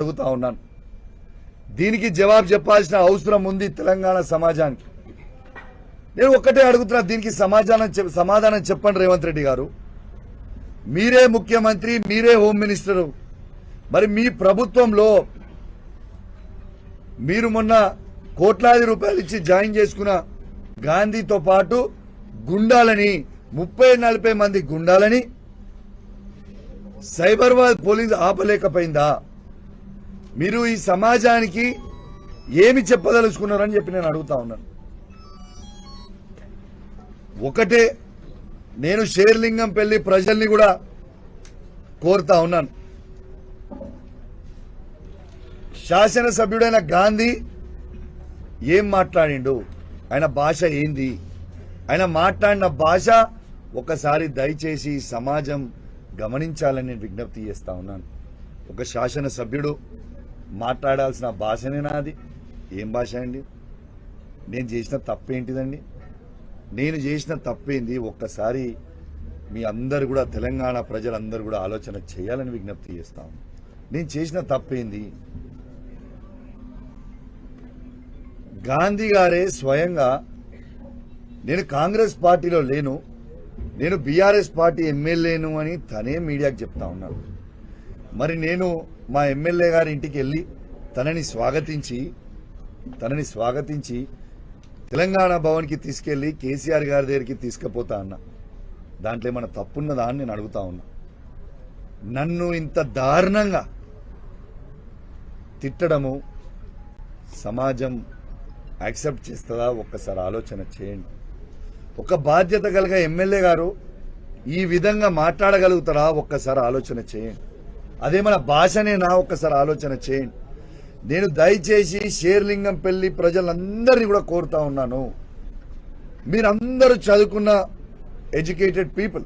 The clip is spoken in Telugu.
అడుగుతా ఉన్నాను. దీనికి జవాబు చెప్పాల్సిన అవసరం ఉంది తెలంగాణ సమాజానికి. నేను ఒక్కటే అడుగుతున్నా దీనికి సమాధానం చెప్- సమాధానం చెప్పండి రేవంత్ రెడ్డి గారు. మీరే ముఖ్యమంత్రి మీరే హోమ్ మినిస్టరు. మరి మీ ప్రభుత్వంలో మీరు మొన్న కోట్లాది రూపాయలు ఇచ్చి జాయిన్ చేసుకున్న గాంధీతో పాటు గుండాలని ముప్పై నలభై మంది గుండాలని సైబర్బాద్ పోలీస్ ఆపలేకపోయిందా? మీరు ఈ సమాజానికి ఏమి చెప్పదలుచుకున్నారని చెప్పి నేను అడుగుతా ఉన్నాను. ఒకటే నేను షేర్లింగం పెళ్ళి ప్రజల్ని కూడా కోరుతా ఉన్నాను. శాసనసభ్యుడైన గాంధీ ఏం మాట్లాడిండు? ఆయన భాష ఏంది? ఆయన మాట్లాడిన భాష ఒకసారి దయచేసి సమాజం గమనించాలని విజ్ఞప్తి చేస్తా ఉన్నాను. ఒక శాసనసభ్యుడు మాట్లాడాల్సిన భాషనే నాది. ఏం భాష అండి? నేను చేసిన తప్పేంటిదండి? నేను చేసిన తప్పేంది? ఒక్కసారి మీ అందరు కూడా తెలంగాణ ప్రజలందరూ కూడా ఆలోచన చేయాలని విజ్ఞప్తి చేస్తాం నేను చేసిన తప్పేంది? గాంధీ గారే స్వయంగా నేను కాంగ్రెస్ పార్టీలో లేను నేను బీఆర్ఎస్ పార్టీ ఎమ్మెల్యేను అని తనే మీడియాకు చెప్తా ఉన్నాడు మరి నేను మా ఎమ్మెల్యే గారి ఇంటికి వెళ్ళి తనని స్వాగతించి తనని స్వాగతించి తెలంగాణ భవన్కి తీసుకెళ్ళి కేసీఆర్ గారి దగ్గరికి తీసుకుపోతా అన్నా. దాంట్లో ఏమైనా తప్పున్నదా అని నేను అడుగుతా ఉన్నా. నన్ను ఇంత దారుణంగా తిట్టడము సమాజం యాక్సెప్ట్ చేస్తుందా? ఒక్కసారి ఆలోచన చేయండి. ఒక బాధ్యత కలిగ ఎమ్మెల్యే గారు ఈ విధంగా మాట్లాడగలుగుతారా? ఒక్కసారి ఆలోచన చేయండి. అదే మన భాషనేనా ఒక్కసారి ఆలోచన చేయండి. నేను దయచేసి షేర్లింగం పెళ్ళి ప్రజలందరినీ కూడా కోరుతా ఉన్నాను. మీరందరూ చదువుకున్న ఎడ్యుకేటెడ్ పీపుల్.